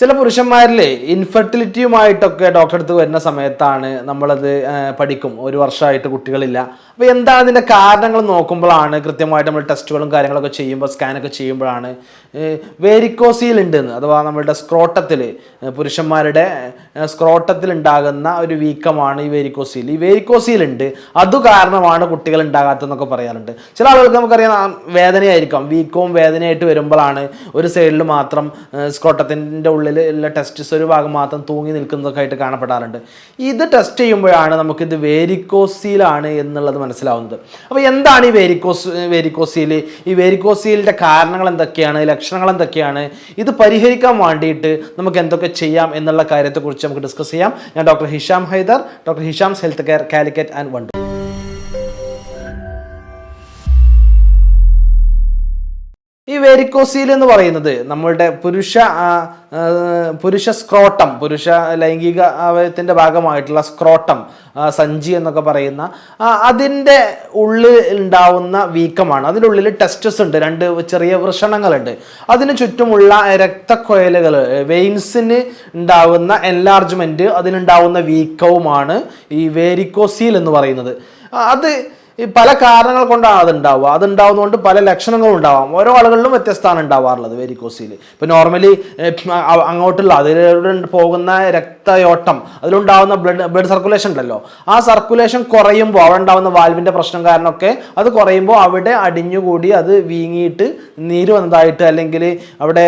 ചില പുരുഷന്മാരിലെ ഇൻഫെർട്ടിലിറ്റിയുമായിട്ടൊക്കെ ഡോക്ടറെ അടുത്ത് വരുന്ന സമയത്താണ് നമ്മളത് പഠിക്കും. ഒരു വർഷമായിട്ട് കുട്ടികളില്ല. അപ്പോൾ എന്താണ് അതിന്റെ കാരണങ്ങൾ നോക്കുമ്പോഴാണ് കൃത്യമായിട്ട് നമ്മൾ ടെസ്റ്റുകളും കാര്യങ്ങളൊക്കെ ചെയ്യുമ്പോൾ സ്കാനൊക്കെ ചെയ്യുമ്പോഴാണ് വേരിക്കോസിയിൽ ഉണ്ടെന്ന്. അഥവാ നമ്മളുടെ സ്ക്രോട്ടത്തിൽ പുരുഷന്മാരുടെ സ്ക്രോട്ടത്തിൽ ഉണ്ടാകുന്ന ഒരു വീക്കമാണ് ഈ വേരിക്കോസിയിൽ ഈ വേരിക്കോസിയിൽ ഉണ്ട്. അത് കാരണമാണ് കുട്ടികൾ ഉണ്ടാകാത്തതെന്നൊക്കെ പറയാറുണ്ട്. ചില ആളുകൾക്ക് നമുക്കറിയാം വേദനയായിരിക്കാം. വീക്കവും വേദനയായിട്ട് വരുമ്പോഴാണ് ഒരു സൈഡിൽ മാത്രം സ്ക്രോട്ടത്തിന്റെ ഉള്ളിൽ ഉള്ള ടെസ്റ്റിസ് ഒരു ഭാഗം മാത്രം തൂങ്ങി നിൽക്കുന്നതൊക്കെ ആയിട്ട് കാണപ്പെടാറുണ്ട്. ഇത് ടെസ്റ്റ് ചെയ്യുമ്പോഴാണ് നമുക്കിത് വേരിക്കോസീലാണ് എന്നുള്ളത് മനസ്സിലാവുന്നത്. അപ്പോൾ എന്താണ് ഈ വേരിക്കോസ് വേരിക്കോസീൽ ഈ വേരിക്കോസീലിന്റെ കാരണങ്ങൾ എന്തൊക്കെയാണ്? ലക്ഷണങ്ങൾ എന്തൊക്കെയാണ്? ഇത് പരിഹരിക്കാൻ വേണ്ടിയിട്ട് നമുക്ക് എന്തൊക്കെ ചെയ്യാം എന്നുള്ള കാര്യത്തെക്കുറിച്ച് നമുക്ക് ഡിസ്കസ് ചെയ്യാം. ഞാൻ doctor Hisham Haider doctor Hisham's health care Calicut and Wandoor varicocele എന്ന് പറയുന്നത് നമ്മളുടെ പുരുഷ പുരുഷ സ്ക്രോട്ടം പുരുഷ ലൈംഗിക അവയവത്തിന്റെ ഭാഗമായിട്ടുള്ള സ്ക്രോട്ടം സഞ്ചി എന്നൊക്കെ പറയുന്ന അതിന്റെ ഉള്ളിൽ ഉണ്ടാവുന്ന വീക്കമാണ്. അതിന്റെ ഉള്ളിൽ ടെസ്റ്റസ് ഉണ്ട് രണ്ട് ചെറിയ വൃഷണങ്ങളുണ്ട്. അതിന് ചുറ്റുമുള്ള രക്തക്കൊയലുകൾ വെയിൻസിന് ഉണ്ടാവുന്ന എൻലാർജ്മെന്റ് അതിനുണ്ടാവുന്ന വീക്കവുമാണ് ഈ വേരിക്കോസീൽ എന്ന് പറയുന്നത്. അത് ഈ പല കാരണങ്ങൾ കൊണ്ടാണ് അത് ഉണ്ടാവുക അത് ഉണ്ടാവുന്നതുകൊണ്ട് പല ലക്ഷണങ്ങളും ഉണ്ടാവാം. ഓരോ ആളുകളിലും വ്യത്യസ്തമാണ് ഉണ്ടാവാറുള്ളത് വെരിക്കോസിൽ ഇപ്പോൾ നോർമലി അങ്ങോട്ടുള്ള അതിലൂടെ പോകുന്ന രക്തയോട്ടം അതിലുണ്ടാവുന്ന ബ്ലഡ് ബ്ലഡ് സർക്കുലേഷൻ ഉണ്ടല്ലോ. ആ സർക്കുലേഷൻ കുറയുമ്പോൾ അവിടെ ഉണ്ടാവുന്ന വാൽവിന്റെ പ്രശ്നം കാരണമൊക്കെ അത് കുറയുമ്പോൾ അവിടെ അടിഞ്ഞുകൂടി അത് വീങ്ങിയിട്ട് നീര് വന്നതായിട്ട് അല്ലെങ്കിൽ അവിടെ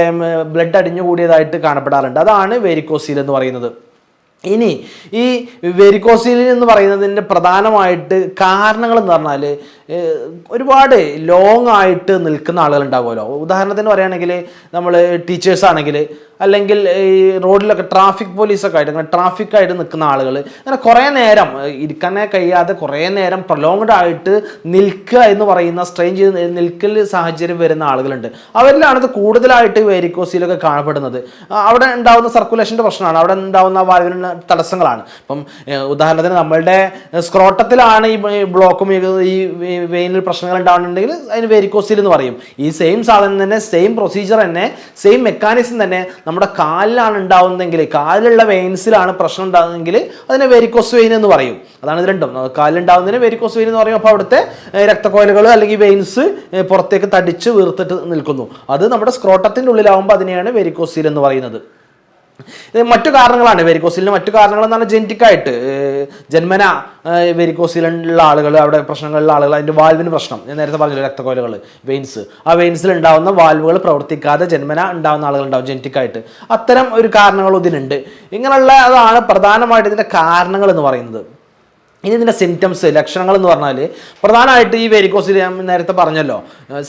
ബ്ലഡ് അടിഞ്ഞുകൂടിയതായിട്ട് കാണപ്പെടാറുണ്ട്. അതാണ് വെരിക്കോസിൽ എന്ന് പറയുന്നത്. ഇനി ഈ വെരിക്കോസിലിൻ എന്ന് പറയുന്നതിന്റെ പ്രധാനമായിട്ട് കാരണങ്ങൾ എന്ന് പറഞ്ഞാൽ ഒരുപാട് ലോങ് ആയിട്ട് നിൽക്കുന്ന ആളുകൾ ഉണ്ടാകുമല്ലോ ഉദാഹരണത്തിന് പറയുകയാണെങ്കിൽ നമ്മൾ ടീച്ചേഴ്സ് ആണെങ്കിൽ അല്ലെങ്കിൽ ഈ റോഡിലൊക്കെ ട്രാഫിക് പോലീസൊക്കെ ആയിട്ട് അങ്ങനെ ട്രാഫിക് ആയിട്ട് നിൽക്കുന്ന ആളുകൾ അങ്ങനെ കുറേ നേരം ഇരിക്കാനേ കഴിയാതെ കുറേ നേരം പ്രൊലോങ്ഡ് ആയിട്ട് നിൽക്കുക എന്ന് പറയുന്ന സ്ട്രെയിൻ ചെയ്ത് നിൽക്കൽ സാഹചര്യം വരുന്ന ആളുകളുണ്ട്. അവരിലാണ് ഇത് കൂടുതലായിട്ട് വേരിക്കോസിലൊക്കെ കാണപ്പെടുന്നത്. അവിടെ ഉണ്ടാകുന്ന സർക്കുലേഷന്റെ പ്രശ്നമാണ്. അവിടെ ഉണ്ടാകുന്ന വായുവിനുള്ള തടസ്സങ്ങളാണ്. ഇപ്പം ഉദാഹരണത്തിന് നമ്മളുടെ സ്ക്രോട്ടത്തിലാണ് ഈ ബ്ലോക്കും ഈ വെയിനിൽ പ്രശ്നങ്ങൾ ഉണ്ടാവുന്നുണ്ടെങ്കിൽ അതിന് വെരിക്കോസിൽ എന്ന് പറയും. ഈ സെയിം സാധനം തന്നെ സെയിം പ്രൊസീജിയർ തന്നെ സെയിം മെക്കാനിസം തന്നെ നമ്മുടെ കാലിലാണ് ഉണ്ടാവുന്നതെങ്കിൽ കാലിലുള്ള വെയിൻസിലാണ് പ്രശ്നം ഉണ്ടാകുന്നതെങ്കിൽ അതിനെ വെരിക്കോസ് വെയിൻ എന്ന് പറയും. അതാണ് ഇത് രണ്ടും. കാലിലുണ്ടാവുന്നതിന് വെരിക്കോസ് വെയിൻ എന്ന് പറയും അപ്പോൾ അവിടുത്തെ രക്തക്കോയലുകൾ അല്ലെങ്കിൽ വെയിൻസ് പുറത്തേക്ക് തടിച്ച് വീർത്തിട്ട് നിൽക്കുന്നു. അത് നമ്മുടെ സ്ക്രോട്ടത്തിന്റെ ഉള്ളിലാവുമ്പോൾ അതിനെയാണ് വെരിക്കോസീൽ എന്ന് പറയുന്നത്. മറ്റു കാരണങ്ങളാണ് വെരിക്കോസിലിന് മറ്റു കാരണങ്ങൾ എന്ന് പറഞ്ഞാൽ ജനറ്റിക് ആയിട്ട് ജന്മന വെരിക്കോസിലുള്ള ആളുകൾ അവിടെ പ്രശ്നങ്ങളുള്ള ആളുകൾ അതിന്റെ വാൽവിന് പ്രശ്നം. ഞാൻ നേരത്തെ പറഞ്ഞില്ല രക്തക്കോലുകൾ വെയിൻസ് ആ വെയിൻസിൽ ഉണ്ടാവുന്ന വാൽവുകൾ പ്രവർത്തിക്കാതെ ജന്മന ഉണ്ടാവുന്ന ആളുകൾ ഉണ്ടാവും ജെനറ്റിക് ആയിട്ട് അത്തരം ഒരു കാരണങ്ങൾ ഇതിനുണ്ട്. ഇങ്ങനെയുള്ള അതാണ് പ്രധാനമായിട്ട് ഇതിന്റെ കാരണങ്ങൾ എന്ന് പറയുന്നത്. ഇനി ഇതിന്റെ സിംറ്റംസ് ലക്ഷണങ്ങൾ എന്ന് പറഞ്ഞാൽ പ്രധാനമായിട്ട് ഈ വെരിക്കോസിൽ ഞാൻ നേരത്തെ പറഞ്ഞല്ലോ.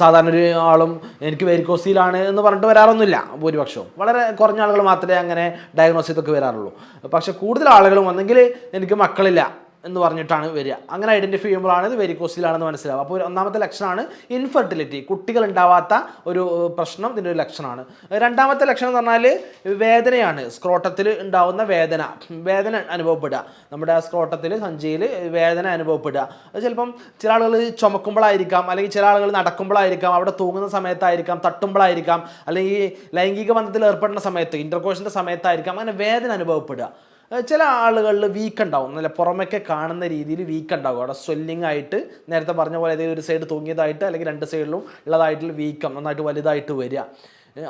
സാധാരണ ഒരു ആളും എനിക്ക് വെരിക്കോസിലാണ് എന്ന് പറഞ്ഞിട്ട് വരാറൊന്നുമില്ല ഭൂരിപക്ഷവും. വളരെ കുറഞ്ഞ ആളുകൾ മാത്രമേ അങ്ങനെ ഡയഗ്നോസ് ചെയ്തൊക്കെ വരാറുള്ളൂ. പക്ഷേ കൂടുതൽ ആളുകളും വന്നെങ്കിൽ എനിക്ക് മക്കളില്ല എന്ന് പറഞ്ഞിട്ടാണ് വരിക. അങ്ങനെ ഐഡന്റിഫൈ ചെയ്യുമ്പോഴാണ് ഇത് വെരിക്കോസിലാണെന്ന് മനസ്സിലാവും അപ്പോൾ ഒന്നാമത്തെ ലക്ഷണമാണ് ഇൻഫെർട്ടിലിറ്റി കുട്ടികൾ ഉണ്ടാവാത്ത ഒരു പ്രശ്നം ഇതിന്റെ ഒരു ലക്ഷണമാണ്. രണ്ടാമത്തെ ലക്ഷണം എന്ന് പറഞ്ഞാൽ വേദനയാണ്. സ്ക്രോട്ടത്തിൽ ഉണ്ടാവുന്ന വേദന. വേദന അനുഭവപ്പെടുക. നമ്മുടെ സ്ക്രോട്ടത്തിൽ സഞ്ചിയിൽ വേദന അനുഭവപ്പെടുക. അത് ചിലപ്പം ചില ആളുകൾ ചുമക്കുമ്പോഴായിരിക്കാം അല്ലെങ്കിൽ ചില ആളുകൾ നടക്കുമ്പോഴായിരിക്കാം അവിടെ തൂങ്ങുന്ന സമയത്തായിരിക്കാം തട്ടുമ്പോഴായിരിക്കാം അല്ലെങ്കിൽ ലൈംഗിക ബന്ധത്തിൽ ഏർപ്പെടുന്ന സമയത്ത് ഇന്റർകോഷന്റെ സമയത്തായിരിക്കാം അങ്ങനെ വേദന അനുഭവപ്പെടുക. ചില ആളുകളിൽ വീക്ക് ഉണ്ടാവും നല്ല പുറമൊക്കെ കാണുന്ന രീതിയിൽ വീക്ക് ഉണ്ടാവും അവിടെ സ്വെല്ലിംഗ് ആയിട്ട് നേരത്തെ പറഞ്ഞ പോലെ ഏതെങ്കിലും ഒരു സൈഡ് തൂങ്ങിയതായിട്ട് അല്ലെങ്കിൽ രണ്ട് സൈഡിലും ഉള്ളതായിട്ടുള്ള വീക്കം നന്നായിട്ട് വലുതായിട്ട് വരിക.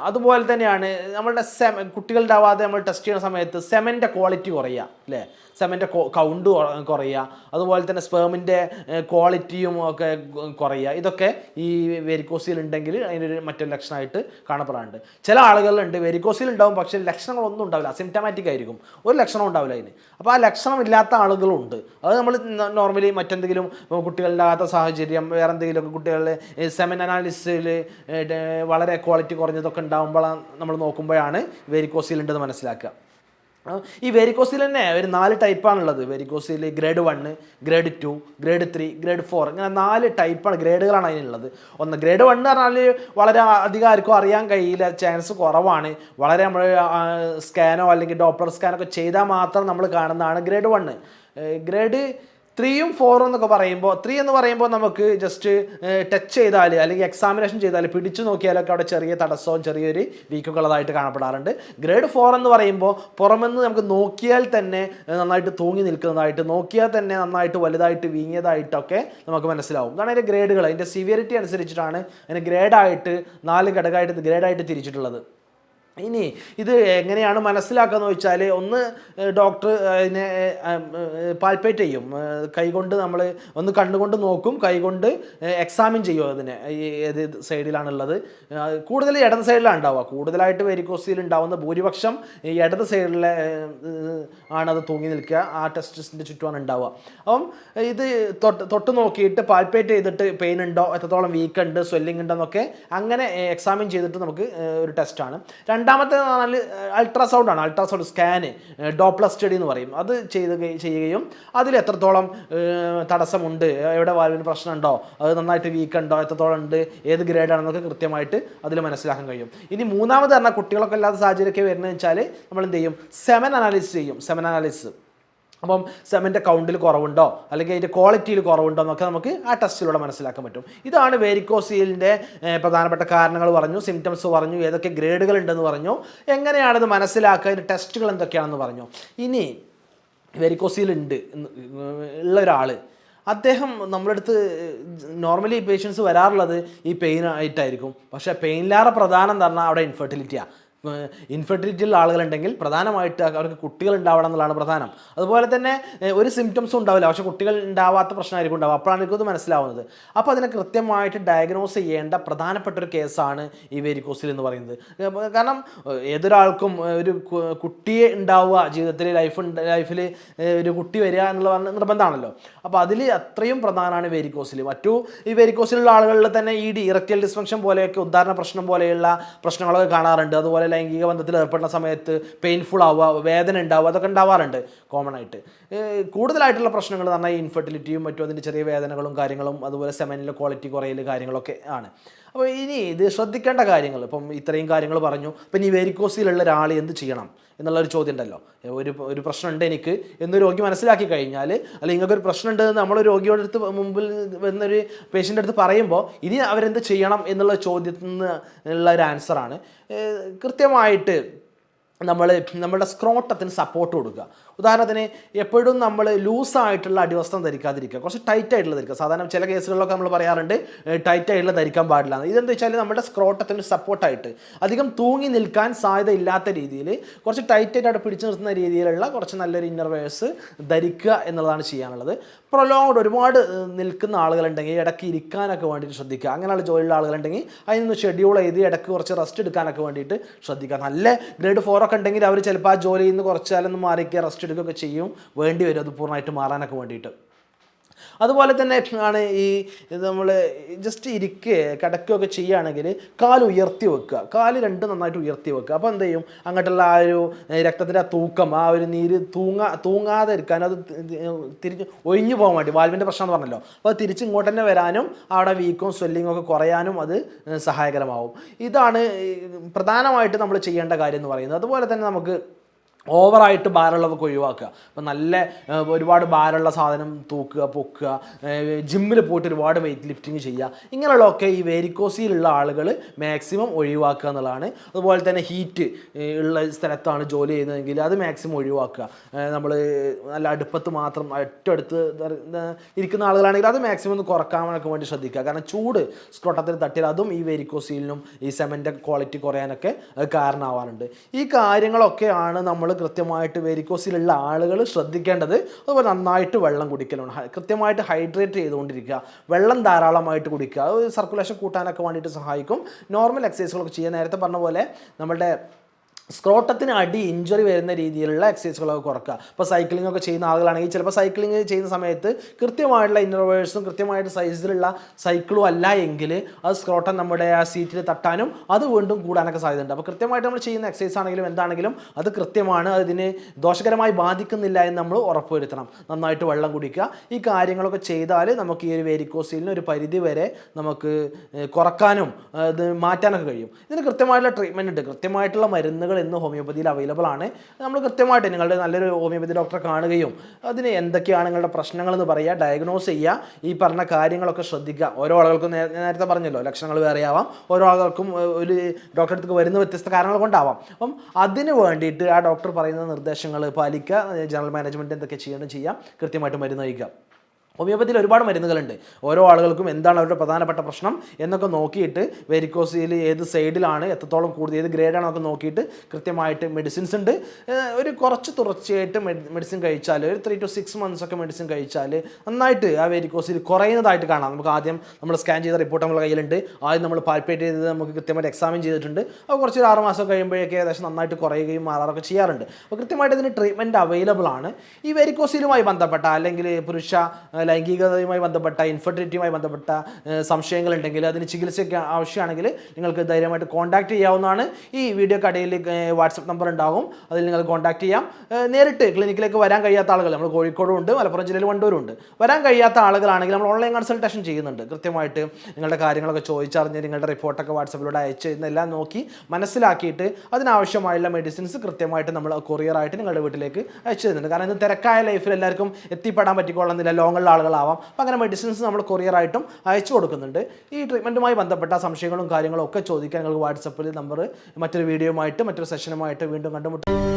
അതുപോലെ തന്നെയാണ് നമ്മളുടെ സെമ കുട്ടികളുടെ ആവാതെ നമ്മൾ ടെസ്റ്റ് ചെയ്യുന്ന സമയത്ത് സെമന്റെ ക്വാളിറ്റി കുറയുക. അല്ലേ? സെമന്റെ കൗണ്ട് കുറയുക. അതുപോലെ തന്നെ സ്പേമിന്റെ ക്വാളിറ്റിയും ഒക്കെ കുറയുക. ഇതൊക്കെ ഈ വെരിക്കോസിൽ ഉണ്ടെങ്കിൽ അതിനൊരു മറ്റൊരു ലക്ഷണമായിട്ട് കാണപ്പെടാറുണ്ട്. ചില ആളുകളിലുണ്ട് വെരിക്കോസിൽ ഉണ്ടാവും പക്ഷേ ലക്ഷണങ്ങളൊന്നും ഉണ്ടാവില്ല. അസിംറ്റമാറ്റിക് ആയിരിക്കും. ഒരു ലക്ഷണം ഉണ്ടാവില്ല അതിന്. അപ്പോൾ ആ ലക്ഷണം ഇല്ലാത്ത ആളുകളുണ്ട്. അത് നമ്മൾ നോർമലി മറ്റെന്തെങ്കിലും കുട്ടികളില്ലാത്ത സാഹചര്യം വേറെ എന്തെങ്കിലുമൊക്കെ കുട്ടികളുടെ സെമൻ അനാലിസിൽ വളരെ ക്വാളിറ്റി കുറഞ്ഞതൊക്കെ ഉണ്ടാകുമ്പോഴാണ് നമ്മൾ നോക്കുമ്പോഴാണ് വെരിക്കോസിൽ ഉണ്ടെന്ന് മനസ്സിലാക്കുക. ഈ വെരിക്കോസിൽ തന്നെ ഒരു നാല് ടൈപ്പാണുള്ളത് varicocele grade one grade two grade three grade four ഇങ്ങനെ നാല് ടൈപ്പാണ് ഗ്രേഡുകളാണ് അതിനുള്ളത്. ഒന്ന് ഗ്രേഡ് വൺ എന്ന് പറഞ്ഞാൽ വളരെ അധികം ആർക്കും അറിയാൻ കഴിയില്ല. ചാൻസ് കുറവാണ്. വളരെ നമ്മൾ സ്കാനോ അല്ലെങ്കിൽ ഡോപ്ലർ സ്കാനോ ഒക്കെ ചെയ്താൽ മാത്രം നമ്മൾ കാണുന്നതാണ് ഗ്രേഡ് വണ്ണ് ഗ്രേഡ് ത്രീയും ഫോറും എന്നൊക്കെ പറയുമ്പോൾ ത്രീ എന്ന് പറയുമ്പോൾ നമുക്ക് ജസ്റ്റ് ടച്ച് ചെയ്താൽ അല്ലെങ്കിൽ എക്സാമിനേഷൻ ചെയ്താൽ പിടിച്ചു നോക്കിയാലൊക്കെ അവിടെ ചെറിയ തടസ്സവും ചെറിയൊരു വീക്കൊക്കെ ഉള്ളതായിട്ട് കാണപ്പെടാറുണ്ട്. ഗ്രേഡ് ഫോർ എന്ന് പറയുമ്പോൾ പുറമെന്ന് നമുക്ക് നോക്കിയാൽ തന്നെ നന്നായിട്ട് തൂങ്ങി നിൽക്കുന്നതായിട്ട് നോക്കിയാൽ തന്നെ നന്നായിട്ട് വലുതായിട്ട് വീങ്ങിയതായിട്ടൊക്കെ നമുക്ക് മനസ്സിലാവും. ഇതാണ് അതിന്റെ ഗ്രേഡുകൾ. അതിന്റെ സിവിയറിറ്റി അനുസരിച്ചിട്ടാണ് അതിന് ഗ്രേഡായിട്ട് നാല് ഘടകമായിട്ട് ഗ്രേഡായിട്ട് തിരിച്ചിട്ടുള്ളത്. ഇനി ഇത് എങ്ങനെയാണ് മനസ്സിലാക്കുക എന്ന് വെച്ചാൽ ഒന്ന് ഡോക്ടർ അതിനെ പാൽപ്പേറ്റ് ചെയ്യും. കൈകൊണ്ട് നമ്മൾ ഒന്ന് കണ്ണുകൊണ്ട് നോക്കും കൈകൊണ്ട് എക്സാമിൻ ചെയ്യും അതിനെ. ഏത് സൈഡിലാണുള്ളത് കൂടുതൽ ഇടത് സൈഡിലാണ് ഉണ്ടാവുക. കൂടുതലായിട്ട് വെരിക്കോസിൽ ഉണ്ടാവുന്ന ഭൂരിപക്ഷം ഈ ഇടത് സൈഡിലെ ആണത് തൂങ്ങി നിൽക്കുക. ആ ടെസ്റ്റിന്റെ ചുറ്റുമാണ് ഉണ്ടാവുക. അപ്പം ഇത് തൊട്ട് തൊട്ട് നോക്കിയിട്ട് പാൽപ്പേറ്റ് ചെയ്തിട്ട് പെയിൻ ഉണ്ടോ എത്രത്തോളം വീക്ക് ഉണ്ട് സ്വെല്ലിംഗ് ഉണ്ടോ എന്നൊക്കെ അങ്ങനെ എക്സാമിൻ ചെയ്തിട്ട് നമുക്ക് ഒരു ടെസ്റ്റാണ് രണ്ടാമത്തെ പറഞ്ഞാൽ അൾട്രാസൗണ്ട് ആണ്. അൾട്രാസൗണ്ട് സ്കാന് ഡോപ്ലർ സ്റ്റഡി എന്ന് പറയും. അത് ചെയ്ത് ചെയ്യുകയും അതിൽ എത്രത്തോളം തടസ്സമുണ്ട് എവിടെ വാൽവിന് പ്രശ്നമുണ്ടോ അത് നന്നായിട്ട് വീക്ക് ഉണ്ടോ എത്രത്തോളം ഉണ്ട് ഏത് ഗ്രേഡാണെന്നൊക്കെ കൃത്യമായിട്ട് അതിൽ മനസ്സിലാക്കാൻ കഴിയും. ഇനി മൂന്നാമത് പറഞ്ഞാൽ കുട്ടികളൊക്കെ ഇല്ലാത്ത സാഹചര്യമൊക്കെ വരുന്നത് വെച്ചാൽ നമ്മൾ എന്ത് ചെയ്യും? സെമൻ അനാലിസിസ് ചെയ്യും. സെമൻ അനാലിസിസ് അപ്പം സെമന്റെ കൗണ്ടിൽ കുറവുണ്ടോ? അല്ലെങ്കിൽ അതിന്റെ ക്വാളിറ്റിയിൽ കുറവുണ്ടോ എന്നൊക്കെ നമുക്ക് ആ ടെസ്റ്റിലൂടെ മനസ്സിലാക്കാൻ പറ്റും. ഇതാണ് വേരിക്കോസീലിന്റെ പ്രധാനപ്പെട്ട കാരണങ്ങൾ പറഞ്ഞു സിംറ്റംസ് പറഞ്ഞു ഏതൊക്കെ ഗ്രേഡുകൾ ഉണ്ടെന്ന് പറഞ്ഞു. എങ്ങനെയാണത് മനസ്സിലാക്കുക അതിന്റെ ടെസ്റ്റുകൾ എന്തൊക്കെയാണെന്ന് പറഞ്ഞു. ഇനി വെരിക്കോസീൽ ഉണ്ട് ഉള്ള ഒരാൾ അദ്ദേഹം നമ്മുടെ അടുത്ത് നോർമലി പേഷ്യൻസ് വരാറുള്ളത് ഈ പെയിൻ ആയിട്ടായിരിക്കും. പക്ഷേ പെയിനിലാറെ പ്രധാനം എന്ന് പറഞ്ഞാൽ അവിടെ ഇൻഫെർട്ടിലിറ്റിയാണ് ഇൻഫെർട്ടിലിറ്റി ഉള്ള ആളുകളുണ്ടെങ്കിൽ പ്രധാനമായിട്ട് അവർക്ക് കുട്ടികൾ ഉണ്ടാവണം എന്നുള്ളതാണ് പ്രധാനം. അതുപോലെ തന്നെ ഒരു സിംറ്റംസും ഉണ്ടാവില്ല. പക്ഷേ കുട്ടികൾ ഉണ്ടാവാത്ത പ്രശ്നമായിരിക്കും ഉണ്ടാവും അപ്പോഴാണ് എനിക്കത് മനസ്സിലാവുന്നത്. അപ്പോൾ അതിനെ കൃത്യമായിട്ട് ഡയഗ്നോസ് ചെയ്യേണ്ട പ്രധാനപ്പെട്ട ഒരു കേസാണ് ഈ വെരിക്കോസിൽ എന്ന് പറയുന്നത്. കാരണം ഏതൊരാൾക്കും ഒരു കുട്ടിയെ ഉണ്ടാവുക ജീവിതത്തിൽ ലൈഫ് ലൈഫിൽ ഒരു കുട്ടി വരിക എന്നുള്ള നിർബന്ധമാണല്ലോ. അപ്പോൾ അതിൽ അത്രയും പ്രധാനമാണ് വെരിക്കോസിൽ മറ്റു ഈ വെരിക്കോസിലുള്ള ആളുകളിൽ തന്നെ ഈ ഡി ഇറക്റ്റൽ ഡിസ്ഫങ്ഷൻ പോലെയൊക്കെ ഉദാഹരണ പ്രശ്നം പോലെയുള്ള പ്രശ്നങ്ങളൊക്കെ കാണാറുണ്ട്. അതുപോലെ ലൈംഗിക ബന്ധത്തിൽ ഏർപ്പെടുന്ന സമയത്ത് പെയിൻഫുൾ ആവുക വേദന ഉണ്ടാവുക അതൊക്കെ ഉണ്ടാവാറുണ്ട് കോമൺ ആയിട്ട്. കൂടുതലായിട്ടുള്ള പ്രശ്നങ്ങൾ എന്ന് പറഞ്ഞാൽ ഇൻഫെർട്ടിലിറ്റിയും മറ്റും അതിന്റെ ചെറിയ വേദനകളും കാര്യങ്ങളും അതുപോലെ സെമനിലെ ക്വാളിറ്റി കുറയൽ കാര്യങ്ങളൊക്കെ ആണ്. അപ്പോൾ ഇനി ഇത് ശ്രദ്ധിക്കേണ്ട കാര്യങ്ങൾ ഇപ്പം ഇത്രയും കാര്യങ്ങൾ പറഞ്ഞു ഇപ്പം ഈ വെരിക്കോസിലുള്ള ഒരാൾ എന്ത് ചെയ്യണം എന്നുള്ളൊരു ചോദ്യം ഉണ്ടല്ലോ. ഒരു ഒരു പ്രശ്നമുണ്ട് എനിക്ക് എന്ന് രോഗി മനസ്സിലാക്കി കഴിഞ്ഞാൽ അല്ലെങ്കിൽ നിങ്ങൾക്ക് ഒരു പ്രശ്നമുണ്ട് എന്ന് നമ്മൾ രോഗിയുടെ അടുത്ത് മുമ്പിൽ വന്നൊരു പേഷ്യന്റെ അടുത്ത് പറയുമ്പോൾ ഇനി അവരെന്ത് ചെയ്യണം എന്നുള്ള ചോദ്യത്തിൽ നിന്ന് ഉള്ള ഒരു ആൻസറാണ് കൃത്യമായിട്ട് നമ്മൾ നമ്മുടെ സ്ക്രോട്ടത്തിന് സപ്പോർട്ട് കൊടുക്കുക. ഉദാഹരണത്തിന് എപ്പോഴും നമ്മൾ ലൂസായിട്ടുള്ള അടിവസ്ത്രം ധരിക്കാതിരിക്കുക. കുറച്ച് ടൈറ്റ് ആയിട്ടുള്ള ധരിക്കുക. സാധാരണ ചില കേസുകളിലൊക്കെ നമ്മൾ പറയാറുണ്ട് ടൈറ്റ് ആയിട്ടുള്ള ധരിക്കാൻ പാടില്ല. ഇതെന്ന് വെച്ചാൽ നമ്മുടെ സ്ക്രോട്ടത്തിന് സപ്പോർട്ടായിട്ട് അധികം തൂങ്ങി നിൽക്കാൻ സാധ്യത ഇല്ലാത്ത രീതിയിൽ കുറച്ച് ടൈറ്റ് ആയിട്ട് പിടിച്ചു നിർത്തുന്ന രീതിയിലുള്ള കുറച്ച് നല്ലൊരു ഇന്നർവേഴ്സ് ധരിക്കുക എന്നുള്ളതാണ് ചെയ്യാനുള്ളത്. പ്രൊലോങ്ഡ് ഒരുപാട് നിൽക്കുന്ന ആളുകളുണ്ടെങ്കിൽ ഇടയ്ക്ക് ഇരിക്കാനൊക്കെ വേണ്ടിയിട്ട് ശ്രദ്ധിക്കുക. അങ്ങനെയുള്ള ജോലിയുള്ള ആളുകളുണ്ടെങ്കിൽ അതിനൊന്ന് ഷെഡ്യൂൾ ചെയ്ത് ഇടയ്ക്ക് കുറച്ച് റെസ്റ്റ് എടുക്കാനൊക്കെ വേണ്ടിയിട്ട് ശ്രദ്ധിക്കുക. നല്ല ഗ്രേഡ് ഫോർ ഒക്കെ ഉണ്ടെങ്കിൽ അവർ ചിലപ്പോൾ ആ ജോലിയിൽ നിന്ന് കുറച്ചാലൊന്ന് മാറിക്കുക റെസ്റ്റ് എടുക്കുകയൊക്കെ ചെയ്യും. വേണ്ടി വരും. അത് പൂർണമായിട്ട് മാറാനൊക്കെ വേണ്ടിയിട്ട്. അതുപോലെ തന്നെ ആണ് ഈ നമ്മൾ ജസ്റ്റ് ഇരിക്കുക കിടക്കുകയൊക്കെ ചെയ്യുകയാണെങ്കിൽ കാൽ ഉയർത്തി വെക്കുക. കാൽ രണ്ട് നന്നായിട്ട് ഉയർത്തി വെക്കുക. അപ്പോൾ എന്ത് ചെയ്യും? അങ്ങോട്ടുള്ള ആ ഒരു രക്തത്തിന്റെ തൂക്കം ആ ഒരു നീര് തൂങ്ങാ തൂങ്ങാതെ ഇരിക്കാൻ അത് തിരിച്ച് ഒഴിഞ്ഞു പോകാൻ വേണ്ടി വാൽവിന്റെ പ്രശ്നം എന്ന് പറഞ്ഞല്ലോ. അപ്പോൾ തിരിച്ച് ഇങ്ങോട്ട് തന്നെ വരാനും അവിടെ വീക്കും സ്വെല്ലിങ്ങും ഒക്കെ കുറയാനും അത് സഹായകരമാവും. ഇതാണ് പ്രധാനമായിട്ട് നമ്മൾ ചെയ്യേണ്ട കാര്യം എന്ന് പറയുന്നത്. അതുപോലെ തന്നെ നമുക്ക് ഓവറായിട്ട് ഭാരമുള്ളതൊക്കെ ഒഴിവാക്കുക. അപ്പം നല്ല ഒരുപാട് ഭാരമുള്ള സാധനം തൂക്കുക പൊക്കുക ജിമ്മിൽ പോയിട്ട് ഒരുപാട് വെയിറ്റ് ലിഫ്റ്റിംഗ് ചെയ്യുക. ഇങ്ങനെയുള്ളതൊക്കെ ഈ വേരിക്കോസിയിലുള്ള ആളുകൾ മാക്സിമം ഒഴിവാക്കുക എന്നുള്ളതാണ്. അതുപോലെ തന്നെ ഹീറ്റ് ഉള്ള സ്ഥലത്താണ് ജോലി ചെയ്യുന്നതെങ്കിൽ അത് മാക്സിമം ഒഴിവാക്കുക. നമ്മൾ നല്ല അടുപ്പത്ത് മാത്രം ഒറ്റടുത്ത് ഇരിക്കുന്ന ആളുകളാണെങ്കിൽ അത് മാക്സിമം ഒന്ന് കുറക്കാനൊക്കെ വേണ്ടി ശ്രദ്ധിക്കുക. കാരണം ചൂട് സ്ക്രോട്ടത്തിൽ തട്ടിയാൽ അതും ഈ വേരിക്കോസിയിലും ഈ സെമന്റെ ക്വാളിറ്റി കുറയാനൊക്കെ കാരണമാവാറുണ്ട്. ഈ കാര്യങ്ങളൊക്കെയാണ് നമ്മൾ കൃത്യമായിട്ട് വെരിക്കോസിലുള്ള ആളുകൾ ശ്രദ്ധിക്കേണ്ടത് അതുപോലെ നന്നായിട്ട് വെള്ളം കുടിക്കലാണ്. കൃത്യമായിട്ട് ഹൈഡ്രേറ്റ് ചെയ്തുകൊണ്ടിരിക്കുക. വെള്ളം ധാരാളമായിട്ട് കുടിക്കുക. സർക്കുലേഷൻ കൂട്ടാനൊക്കെ വേണ്ടിയിട്ട് സഹായിക്കും. നോർമൽ എക്സസൈസുകളൊക്കെ ചെയ്യുക. നേരത്തെ പറഞ്ഞ പോലെ നമ്മളുടെ സ്ക്രോട്ടത്തിന് അടി ഇഞ്ചുറി വരുന്ന രീതിയിലുള്ള എക്സസൈസുകളൊക്കെ കുറക്കുക. ഇപ്പോൾ സൈക്ലിംഗ് ഒക്കെ ചെയ്യുന്ന ആളുകളാണെങ്കിൽ ചിലപ്പോൾ സൈക്ലിംഗ് ചെയ്യുന്ന സമയത്ത് കൃത്യമായിട്ടുള്ള ഇന്നർവേഴ്സും കൃത്യമായിട്ട് സൈസിലുള്ള സൈക്കിളും അല്ല എങ്കിൽ അത് സ്ക്രോട്ടം നമ്മുടെ ആ സീറ്റിൽ തട്ടാനും അത് വീണ്ടും കൂടാനൊക്കെ സാധ്യതയുണ്ട്. അപ്പോൾ കൃത്യമായിട്ട് നമ്മൾ ചെയ്യുന്ന എക്സസൈസ് ആണെങ്കിലും എന്താണെങ്കിലും അത് കൃത്യമാണ് അതിന് ദോഷകരമായി ബാധിക്കുന്നില്ല എന്ന് നമ്മൾ ഉറപ്പുവരുത്തണം. നന്നായിട്ട് വെള്ളം കുടിക്കുക. ഈ കാര്യങ്ങളൊക്കെ ചെയ്താൽ നമുക്ക് ഈ ഒരു വേരിക്കോസിലിന് ഒരു പരിധി വരെ നമുക്ക് കുറക്കാനും അത് മാറ്റാനൊക്കെ കഴിയും. ഇതിന് കൃത്യമായിട്ടുള്ള ട്രീറ്റ്മെന്റ് ഉണ്ട്. കൃത്യമായിട്ടുള്ള മരുന്നുകൾ ഇന്ന് ഹോമിയോപ്പതിയിൽ അവൈലബിൾ ആണ്. നമ്മൾ കൃത്യമായിട്ട് നിങ്ങളുടെ നല്ലൊരു ഹോമിയോപ്പതി ഡോക്ടറെ കാണുകയും അതിന് എന്തൊക്കെയാണ് നിങ്ങളുടെ പ്രശ്നങ്ങൾ എന്ന് പറയുക ഡയഗ്നോസ് ചെയ്യുക ഈ പറഞ്ഞ കാര്യങ്ങളൊക്കെ ശ്രദ്ധിക്കുക. ഓരോ ആളുകൾക്കും നേരത്തെ പറഞ്ഞല്ലോ ലക്ഷണങ്ങൾ വേറെ ആവാം. ഓരോ ആളുകൾക്കും ഒരു ഡോക്ടറെ അടുത്ത് വരുന്ന വ്യത്യസ്ത കാരണങ്ങൾ കൊണ്ടാവാം. അപ്പം അതിന് വേണ്ടിയിട്ട് ആ ഡോക്ടർ പറയുന്ന നിർദ്ദേശങ്ങൾ പാലിക്കുക ജനറൽ മാനേജ്മെന്റ് എന്തൊക്കെ ചെയ്യണം ചെയ്യാം കൃത്യമായിട്ട് മരുന്ന് കഴിക്കുക. ഹോമിയോപ്പതിയിൽ ഒരുപാട് മരുന്നുകളുണ്ട്. ഓരോ ആളുകൾക്കും എന്താണ് അവരുടെ പ്രധാനപ്പെട്ട പ്രശ്നം എന്നൊക്കെ നോക്കിയിട്ട് വെരിക്കോസിയിൽ ഏത് സൈഡിലാണ് എത്രത്തോളം കൂടുതൽ ഏത് ഗ്രേഡാണോ ഒക്കെ നോക്കിയിട്ട് കൃത്യമായിട്ട് മെഡിസിൻസ് ഉണ്ട്. ഒരു കുറച്ച് തുടർച്ചയായിട്ട് മെഡിസിൻ കഴിച്ചാൽ ഒരു ത്രീ ടു സിക്സ് മന്ത്സ് ഒക്കെ മെഡിസിൻ കഴിച്ചാൽ നന്നായിട്ട് ആ വെരിക്കോസിൽ കുറയുന്നതായിട്ട് കാണാം. നമുക്ക് ആദ്യം നമ്മൾ സ്കാൻ ചെയ്ത റിപ്പോർട്ട് നമ്മുടെ കയ്യിലുണ്ട്. ആദ്യം നമ്മൾ പാൽപ്പേറ്റ് ചെയ്തത് നമുക്ക് കൃത്യമായിട്ട് എക്സാമിൻ ചെയ്തിട്ടുണ്ട്. അപ്പോൾ കുറച്ച് ഒരു ആറ് മാസം കഴിയുമ്പോഴേക്ക് ഏകദേശം നന്നായിട്ട് കുറയുകയും മാറാറൊക്കെ ചെയ്യാറുണ്ട്. അപ്പോൾ കൃത്യമായിട്ട് ഇതിന് ട്രീറ്റ്മെന്റ് അവൈലബിൾ ആണ്. ഈ വെരിക്കോസിലുമായി ബന്ധപ്പെട്ട അല്ലെങ്കിൽ പുരുഷ ലൈംഗികതയുമായി ബന്ധപ്പെട്ട ഇൻഫെർട്ടിലിറ്റിയുമായി ബന്ധപ്പെട്ട സംശയങ്ങളുണ്ടെങ്കിൽ അതിന് ചികിത്സയ്ക്ക് ആവശ്യമാണെങ്കിൽ നിങ്ങൾക്ക് ധൈര്യമായിട്ട് കോൺടാക്ട് ചെയ്യാവുന്നതാണ്. ഈ വീഡിയോ കടയിൽ വാട്സപ്പ് നമ്പർ ഉണ്ടാകും. അതിൽ നിങ്ങൾ കോൺടാക്ട് ചെയ്യാം. നേരിട്ട് ക്ലിനിക്കിലേക്ക് വരാൻ കഴിയാത്ത ആളുകൾ നമ്മൾ കോഴിക്കോടും ഉണ്ട് മലപ്പുറം ജില്ലയിൽ വണ്ടൂരും ഉണ്ട്. വരാൻ കഴിയാത്ത ആളുകളാണെങ്കിൽ നമ്മൾ ഓൺലൈൻ കൺസൾട്ടേഷൻ ചെയ്യുന്നുണ്ട്. കൃത്യമായിട്ട് നിങ്ങളുടെ കാര്യങ്ങളൊക്കെ ചോദിച്ചറിഞ്ഞ് നിങ്ങളുടെ റിപ്പോർട്ടൊക്കെ വാട്സപ്പിലൂടെ അയച്ച് എന്നെല്ലാം നോക്കി മനസ്സിലാക്കിയിട്ട് അതിനാവശ്യമായുള്ള മെഡിസിൻസ് കൃത്യമായിട്ട് നമ്മൾ കൊറിയറായിട്ട് നിങ്ങളുടെ വീട്ടിലേക്ക് അയച്ചു തരുന്നുണ്ട്. കാരണം ഇത് തിരക്കായ ലൈഫിൽ എല്ലാവർക്കും എത്തിപ്പെടാൻ പറ്റിക്കൊള്ളുന്നില്ല ലോങ്ങുള്ള ആളുകളാവാം. അപ്പോൾ അങ്ങനെ മെഡിസിൻസ് നമ്മൾ കൊറിയറായിട്ടും അയച്ചു കൊടുക്കുന്നുണ്ട്. ഈ ട്രീറ്റ്മെന്റുമായി ബന്ധപ്പെട്ട സംശയങ്ങളും കാര്യങ്ങളും ഒക്കെ ചോദിക്കാൻ നിങ്ങൾക്ക് വാട്സപ്പിൽ നമ്പർ മറ്റൊരു വീഡിയോ ആയിട്ട് മറ്റൊരു സെഷനുമായിട്ട് വീണ്ടും കണ്ടുമുട്ടും.